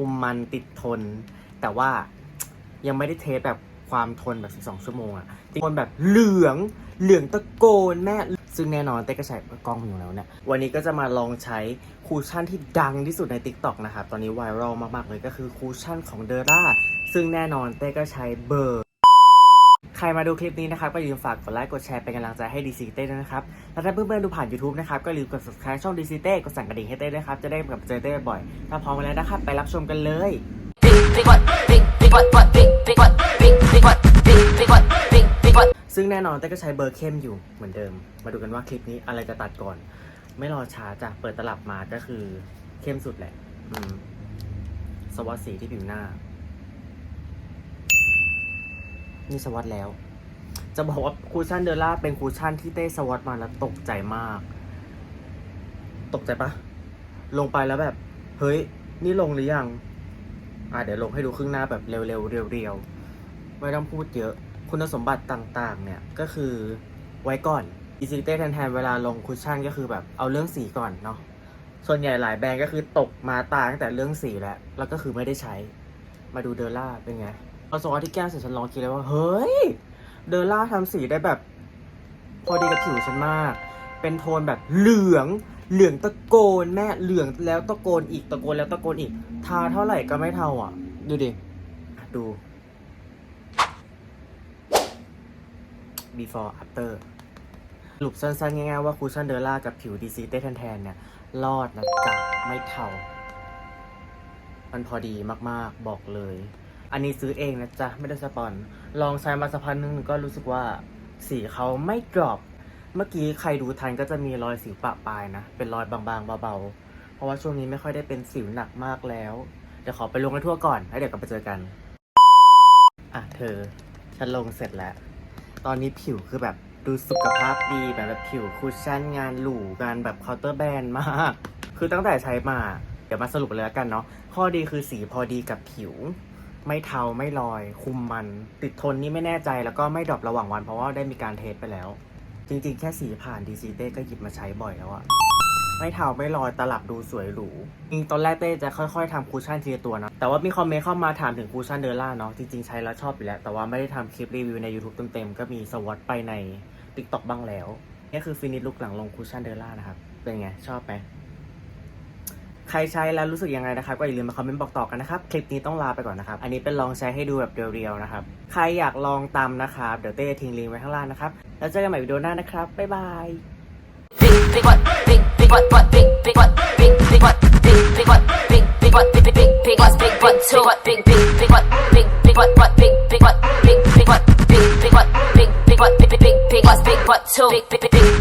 คุมมันติดทน แต่ว่ายังไม่ได้เทสแบบความทนแบบ 12 ชั่วโมงอะจริงๆทนแบบเหลืองเหลืองตะโกนแม่ ซึ่งแน่นอนเต้ก็ใช้กล้องอยู่แล้วเนี่ย วันนี้ก็จะมาลองใช้คูชั่นที่ดังที่สุดใน TikTok นะครับ ตอนนี้ไวรัลมาก ๆ เลยก็คือคูชั่นของเดร่าซึ่งแน่นอนเต้ก็ใช้เบอร์ ใครมาดูคลิปนี้นะครับก็อย่าลืมฝากกดไลค์กดแชร์เป็นกำลังใจให้ดีซีเต้ด้วยนะครับ แล้วถ้าเพื่อนๆดูผ่าน YouTube นะครับก็อย่าลืมกด subscribe ช่องดีซีเต้กดสั่นกระดิ่งให้เต้ด้วยครับ จะได้แบบเจอเต้บ่อย ถ้าพร้อมแล้วนะครับ ไปรับชมกันเลย ซึ่งแน่นอนเต้ก็ใช้เบอร์เข้มอยู่เหมือนเดิม มาดูกันว่าคลิปนี้อะไรจะตัดก่อน ไม่รอช้าจ้ะเปิดตลับมาก็คือเข้มสุดแหละสวัสดสีที่ผิวหน้า นี่สวัสดแล้ว จะบอกว่าคูชั่นเดอร่าเป็นคูชั่นที่เต้สวัสดมาแล้วตกใจมาก ตกใจปะลงไปแล้วแบบ เฮ้ย นี่ลงหรือยัง อะเดี๋ยวลงให้ดูครึ่งหน้าแบบเร็วๆเรียวๆ ไม่ต้องพูดเยอะ คุณสมบัติต่างๆ เนี่ยก็คือไว้ก่อนอีซิเต้แทนๆเวลาลงคุชชั่นก็คือแบบเอาเรื่องสีก่อนเนาะส่วนใหญ่หลายแบรนด์ก็คือตกมาตาตั้งแต่เรื่องสีแล้ว แล้วก็คือไม่ได้ใช้ มาดูเดอร่าเป็นไง เอสวอตที่แก้มเสร็จฉันลองคิดเลยว่า เฮ้ย เดอร่าทำสีได้แบบ พอดีกับผิวฉันมาก เป็นโทนแบบเหลือง เหลืองตะโกนแม่เหลืองแล้วตะโกนอีกตะโกนแล้วตะโกนอีก ทาเท่าไหร่ก็ไม่เท่าอะ ดูดิ ดู before after สรุปสั้นๆ ง่ายๆ ว่าคูชั่นเดอร่ากับผิวดีซีเต้แทนๆเนี่ย รอดนะจ๊ะไม่เท่า มันพอดีมากๆ บอกเลย อันนี้ซื้อเองนะจ๊ะ ไม่ได้สปอน ลองใช้มาสักพักนึงก็รู้สึกว่าสีเขาไม่กรอบ เมื่อกี้ใครดูทันก็จะมีรอยสิวปะปลายนะ เป็นรอยบางๆเบาๆ เพราะว่าช่วงนี้ไม่ค่อยได้เป็นสิวหนักมากแล้ว เดี๋ยวขอไปลงให้ทั่วก่อน แล้วเดี๋ยวกลับไปเจอกัน อะเธอ ฉันลงเสร็จแล้ว ตอนนี้ผิวคือแบบดูสุขภาพดีแบบแบบผิวคุชชั่นงานหรูงานแบบเคาน์เตอร์แบนมาก คือตั้งแต่ใช้มา เดี๋ยวมาสรุปเลยแล้วกันเนาะ ข้อดีคือสีพอดีกับผิว ไม่เทาไม่ลอย คุมมัน ติดทนนี่ไม่แน่ใจแล้วก็ไม่ดรอประหว่างวันเพราะว่าได้มีการเทสไปแล้ว จริงๆ แค่สีผ่านดีซีเต้ก็หยิบมาใช้บ่อยแล้วอะไม่เทาไม่ลอยตลับดูสวยหรูจริงตอนแรกเต้จะค่อยๆทำคูชั่นทีละตัวนะ แต่ว่ามีคอมเมนต์เข้ามาถามถึงคูชั่นเดอร่าเนาะจริงๆใช้แล้วชอบอยู่แล้ว แต่ว่าไม่ได้ทำคลิปรีวิวใน YouTube เต็มๆก็มีสวอตไปใน TikTok บ้างแล้วนี่คือฟินิชลุกหลังลงคูชั่นเดอร่านะครับเป็นไงชอบไหม ใครใช้แล้วรู้สึกยังไงนะครับ ก็อย่าลืมมาคอมเมนต์บอกต่อกันนะครับ คลิปนี้ต้องลาไปก่อนนะครับ อันนี้เป็นลองใช้ให้ดูแบบเรียวๆนะครับ ใครอยากลองตามนะครับ เดี๋ยวเต้ทิ้งลิงก์ไว้ข้างล่างนะครับ แล้วเจอกันใหม่วิดีโอหน้านะครับ บ๊ายบาย big big what big big what what big big what big big what big big what big big what big big big big what big what two what big big big what big big what what big big what big big what big big what big big what big big big big what big what two big big big big what big